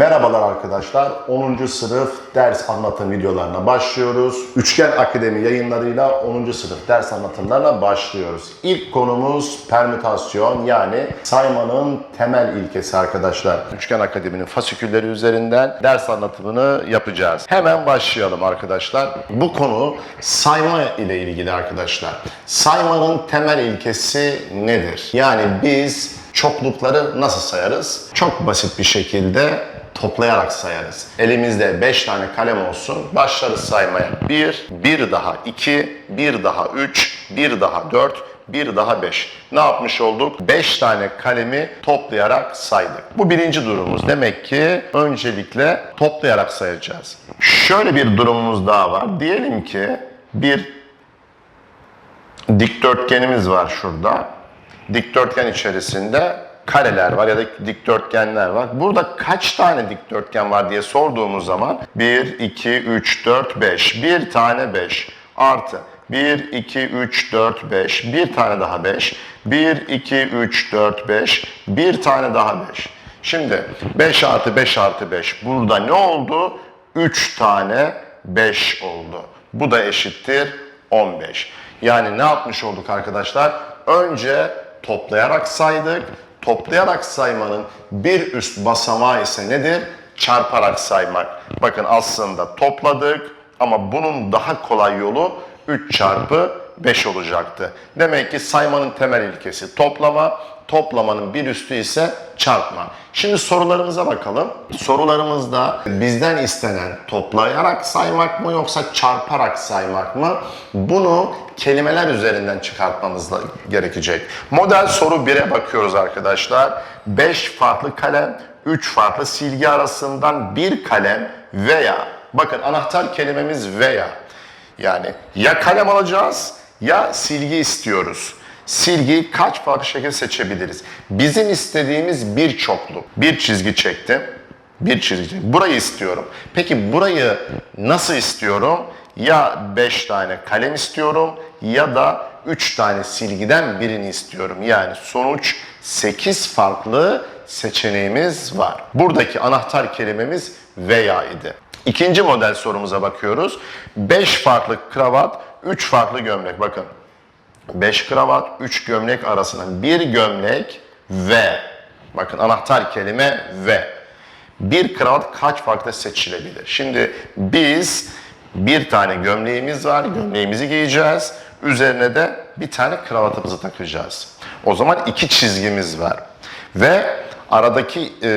Merhabalar arkadaşlar. 10. sınıf ders anlatım videolarına başlıyoruz. Üçgen Akademi yayınlarıyla 10. sınıf ders anlatımlarına başlıyoruz. İlk konumuz permütasyon yani saymanın temel ilkesi arkadaşlar. Üçgen Akademi'nin fasikülleri üzerinden ders anlatımını yapacağız. Hemen başlayalım arkadaşlar. Bu konu sayma ile ilgili arkadaşlar. Saymanın temel ilkesi nedir? Yani biz çoklukları nasıl sayarız? Çok basit bir şekilde toplayarak sayarız. Elimizde 5 tane kalem olsun, başlarız saymaya. 1, 1 daha 2, 1 daha 3, 1 daha 4, 1 daha 5. Ne yapmış olduk? 5 tane kalemi toplayarak saydık. Bu birinci durumumuz. Demek ki öncelikle toplayarak sayacağız. Şöyle bir durumumuz daha var. Diyelim ki bir dikdörtgenimiz var şurada. Dikdörtgen içerisinde kareler var ya da dikdörtgenler var. Burada kaç tane dikdörtgen var diye sorduğumuz zaman 1, 2, 3, 4, 5. Bir tane 5 artı 1, 2, 3, 4, 5. Bir tane daha 5. 1, 2, 3, 4, 5. Bir tane daha 5. Şimdi 5 artı 5 artı 5. Burada ne oldu? 3 tane 5 oldu. Bu da eşittir 15. Yani ne yapmış olduk arkadaşlar? Önce toplayarak saydık. Toplayarak saymanın bir üst basamağı ise nedir? Çarparak saymak. Bakın aslında topladık ama bunun daha kolay yolu 3 çarpı 5 olacaktı. Demek ki saymanın temel ilkesi toplama, toplamanın bir üstü ise çarpma. Şimdi sorularımıza bakalım. Sorularımızda bizden istenen toplayarak saymak mı yoksa çarparak saymak mı? Bunu kelimeler üzerinden çıkartmamız gerekecek. Model soru 1'e bakıyoruz arkadaşlar. 5 farklı kalem, 3 farklı silgi arasından bir kalem veya bakın anahtar kelimemiz veya yani ya kalem alacağız ya silgi istiyoruz. Silgiyi kaç farklı şekilde seçebiliriz? Bizim istediğimiz bir çokluk. Bir çizgi çektim. Bir çizgi çektim. Burayı istiyorum. Peki burayı nasıl istiyorum? Ya 5 tane kalem istiyorum ya da 3 tane silgiden birini istiyorum. Yani sonuç 8 farklı seçeneğimiz var. Buradaki anahtar kelimemiz veya idi. İkinci model sorumuza bakıyoruz. 5 farklı kravat, 3 farklı gömlek. Bakın 5 kravat, 3 gömlek arasında bir gömlek ve bakın anahtar kelime ve bir kravat kaç farklı seçilebilir? Şimdi biz bir tane gömleğimiz var, gömleğimizi giyeceğiz. Üzerine de bir tane kravatımızı takacağız. O zaman iki çizgimiz var. Ve aradaki e,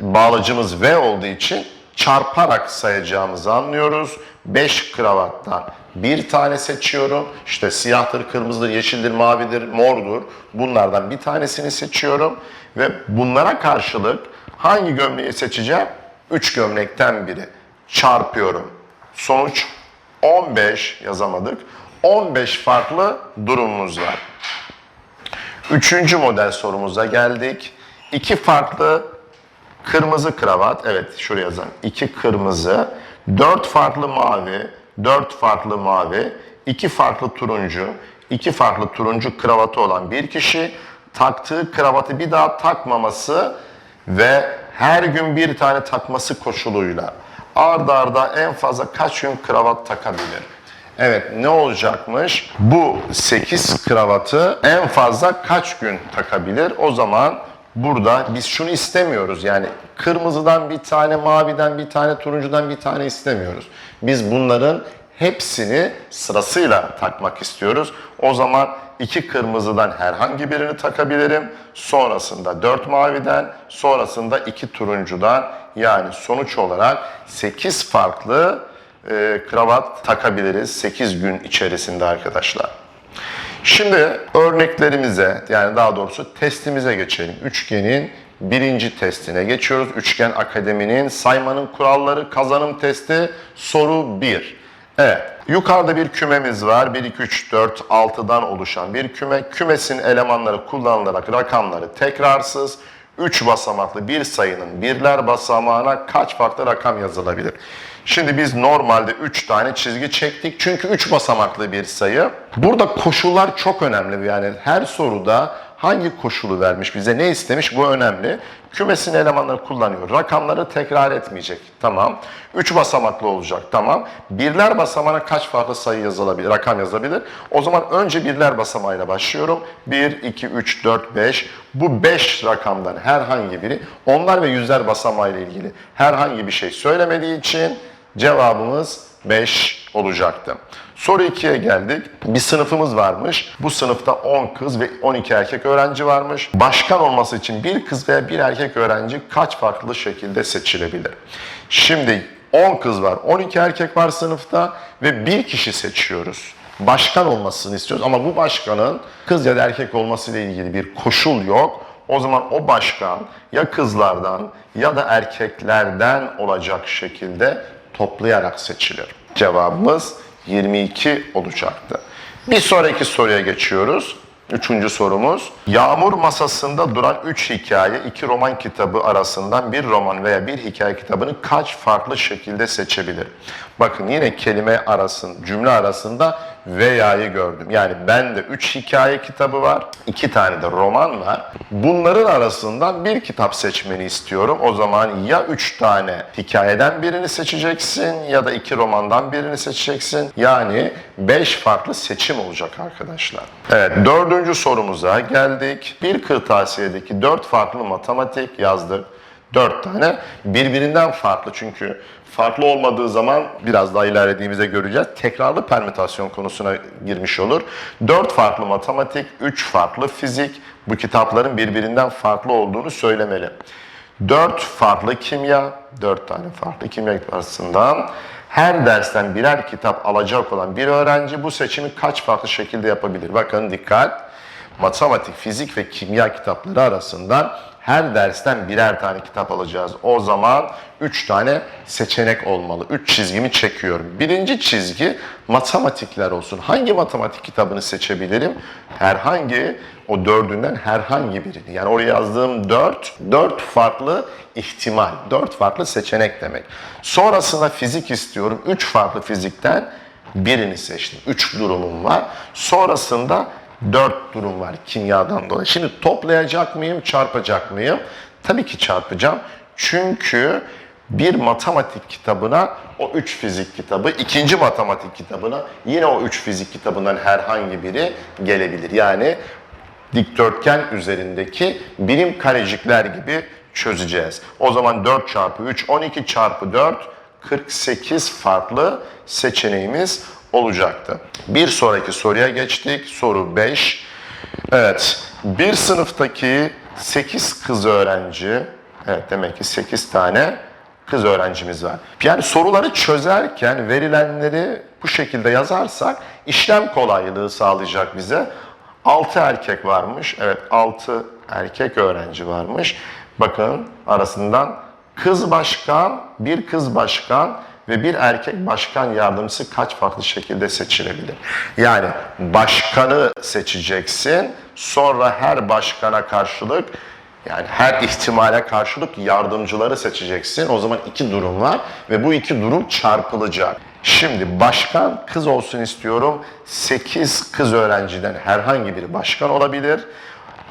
bağlacımız V olduğu için çarparak sayacağımızı anlıyoruz. 5 kravattan bir tane seçiyorum. İşte siyahtır, kırmızıdır, yeşildir, mavidir, mordur. Bunlardan bir tanesini seçiyorum. Ve bunlara karşılık hangi gömleği seçeceğim? 3 gömlekten biri. Çarpıyorum. Sonuç 15 yazamadık. 15 farklı durumumuz var. Üçüncü model sorumuza geldik. İki farklı kırmızı kravat, evet şuraya yazalım. İki kırmızı, dört farklı mavi, dört farklı mavi, iki farklı turuncu, iki farklı turuncu kravatı olan bir kişi taktığı kravatı bir daha takmaması ve her gün bir tane takması koşuluyla ardarda arda en fazla kaç gün kravat takabilir? Evet ne olacakmış? Bu 8 kravatı en fazla kaç gün takabilir? O zaman burada biz şunu istemiyoruz. Yani kırmızıdan bir tane, maviden bir tane, turuncudan bir tane istemiyoruz. Biz bunların hepsini sırasıyla takmak istiyoruz. O zaman iki kırmızıdan herhangi birini takabilirim. Sonrasında dört maviden, sonrasında iki turuncudan yani sonuç olarak 8 farklı e, kravat takabiliriz 8 gün içerisinde arkadaşlar. Şimdi örneklerimize yani daha doğrusu testimize geçelim. Üçgenin birinci testine geçiyoruz. Üçgen Akademi'nin saymanın kuralları kazanım testi soru 1. Evet. Yukarıda bir kümemiz var. 1, 2, 3, 4, 6'dan oluşan bir küme. Kümesin elemanları kullanılarak rakamları tekrarsız 3 basamaklı bir sayının birler basamağına kaç farklı rakam yazılabilir? Şimdi biz normalde 3 tane çizgi çektik. Çünkü 3 basamaklı bir sayı. Burada koşullar çok önemli. Yani her soruda hangi koşulu vermiş bize ne istemiş bu önemli. Kümesin elemanları kullanıyor. Rakamları tekrar etmeyecek. Tamam. 3 basamaklı olacak. Tamam. Birler basamağına kaç farklı sayı yazılabilir, rakam yazabilir? O zaman önce birler basamağıyla başlıyorum. 1, 2, 3, 4, 5. Bu 5 rakamdan herhangi biri onlar ve yüzler basamağıyla ilgili herhangi bir şey söylemediği için cevabımız 5 olacaktı. Soru 2'ye geldik. Bir sınıfımız varmış. Bu sınıfta 10 kız ve 12 erkek öğrenci varmış. Başkan olması için bir kız veya bir erkek öğrenci kaç farklı şekilde seçilebilir? Şimdi 10 kız var, 12 erkek var sınıfta ve bir kişi seçiyoruz. Başkan olmasını istiyoruz ama bu başkanın kız ya da erkek olmasıyla ilgili bir koşul yok. O zaman o başkan ya kızlardan ya da erkeklerden olacak şekilde toplayarak seçilir. Cevabımız 22 olacaktı. Bir sonraki soruya geçiyoruz. Üçüncü sorumuz. Yağmur masasında duran üç hikaye, iki roman kitabı arasından bir roman veya bir hikaye kitabını kaç farklı şekilde seçebilir? Bakın yine kelime arasın, cümle arasında veya'yı gördüm. Yani bende üç hikaye kitabı var, iki tane de roman var. Bunların arasından bir kitap seçmeni istiyorum. O zaman ya üç tane hikayeden birini seçeceksin ya da iki romandan birini seçeceksin. Yani beş farklı seçim olacak arkadaşlar. Evet, dördüncü sorumuza geldik. Bir kırtasiyedeki dört farklı matematik yazdık. Dört tane birbirinden farklı çünkü farklı olmadığı zaman biraz daha ilerlediğimizde göreceğiz. Tekrarlı permütasyon konusuna girmiş olur. Dört farklı matematik, üç farklı fizik bu kitapların birbirinden farklı olduğunu söylemeli. Dört farklı kimya, dört tane farklı kimya arasından her dersten birer kitap alacak olan bir öğrenci bu seçimi kaç farklı şekilde yapabilir? Bakın dikkat. Matematik, fizik ve kimya kitapları arasından her dersten birer tane kitap alacağız. O zaman 3 tane seçenek olmalı. 3 çizgimi çekiyorum. Birinci çizgi matematikler olsun. Hangi matematik kitabını seçebilirim? Herhangi o dördünden herhangi birini. Yani oraya yazdığım 4, 4 farklı ihtimal, 4 farklı seçenek demek. Sonrasında fizik istiyorum. 3 farklı fizikten birini seçtim. 3 durumum var. Sonrasında 4 durum var kimyadan dolayı. Şimdi toplayacak mıyım, çarpacak mıyım? Tabii ki çarpacağım. Çünkü bir matematik kitabına o 3 fizik kitabı, ikinci matematik kitabına yine o 3 fizik kitabından herhangi biri gelebilir. Yani dikdörtgen üzerindeki birim karecikler gibi çözeceğiz. O zaman 4 çarpı 3, 12 çarpı 4, 48 farklı seçeneğimiz olacaktı. Bir sonraki soruya geçtik. Soru 5. Evet, bir sınıftaki 8 kız öğrenci, evet demek ki 8 tane kız öğrencimiz var. Yani soruları çözerken verilenleri bu şekilde yazarsak işlem kolaylığı sağlayacak bize. 6 erkek varmış. Evet 6 erkek öğrenci varmış. Bakın arasından kız başkan, bir kız başkan ve bir erkek başkan yardımcısı kaç farklı şekilde seçilebilir? Yani başkanı seçeceksin. Sonra her başkana karşılık yani her ihtimale karşılık yardımcıları seçeceksin. O zaman iki durum var ve bu iki durum çarpılacak. Şimdi başkan kız olsun istiyorum. 8 kız öğrenciden herhangi biri başkan olabilir.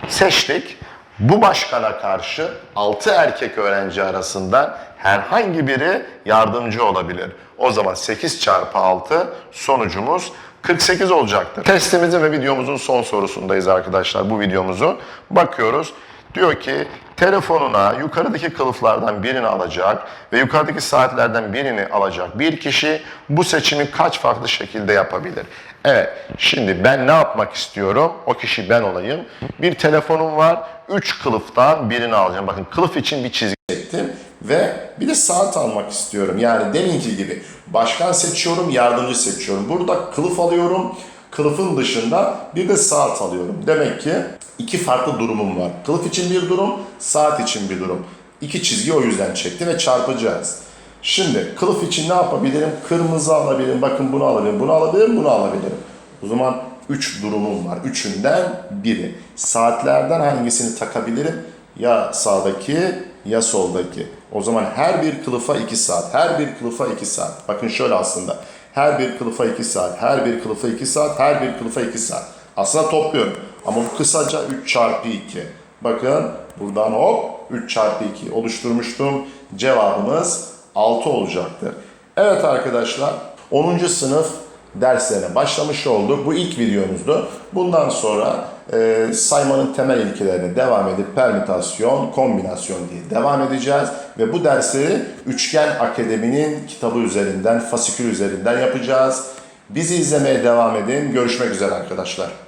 Seçtik. Bu başkana karşı 6 erkek öğrenci arasından herhangi biri yardımcı olabilir. O zaman 8 çarpı 6 sonucumuz 48 olacaktır. Testimizin ve videomuzun son sorusundayız arkadaşlar bu videomuzu. Bakıyoruz. Diyor ki telefonuna yukarıdaki kılıflardan birini alacak ve yukarıdaki saatlerden birini alacak bir kişi bu seçimi kaç farklı şekilde yapabilir? Evet, şimdi ben ne yapmak istiyorum? O kişi ben olayım. Bir telefonum var, 3 kılıftan birini alacağım. Bakın kılıf için bir çizgi çektim ve bir de saat almak istiyorum. Yani deminki gibi başkan seçiyorum, yardımcı seçiyorum. Burada kılıf alıyorum, kılıfın dışında bir de saat alıyorum. Demek ki iki farklı durumum var. Kılıf için bir durum, saat için bir durum. İki çizgi o yüzden çekti ve çarpacağız. Şimdi kılıf için ne yapabilirim? Kırmızı alabilirim, bakın bunu alabilirim, bunu alabilirim, bunu alabilirim. O zaman 3 durumum var. Üçünden biri. Saatlerden hangisini takabilirim? Ya sağdaki ya soldaki. O zaman her bir kılıfa 2 saat. Her bir kılıfa 2 saat. Bakın şöyle aslında. Her bir kılıfa 2 saat. Her bir kılıfa 2 saat. Her bir kılıfa 2 saat. Aslında topluyorum. Ama bu kısaca 3 çarpı 2. Bakın buradan hop 3 çarpı 2 oluşturmuştum. Cevabımız 6 olacaktır. Evet arkadaşlar 10. sınıf derslerine başlamış olduk. Bu ilk videomuzdu. Bundan sonra e, saymanın temel ilkelerine devam edip permütasyon, kombinasyon diye devam edeceğiz. Ve bu dersleri Üçgen Akademi'nin kitabı üzerinden, fasikül üzerinden yapacağız. Bizi izlemeye devam edin. Görüşmek üzere arkadaşlar.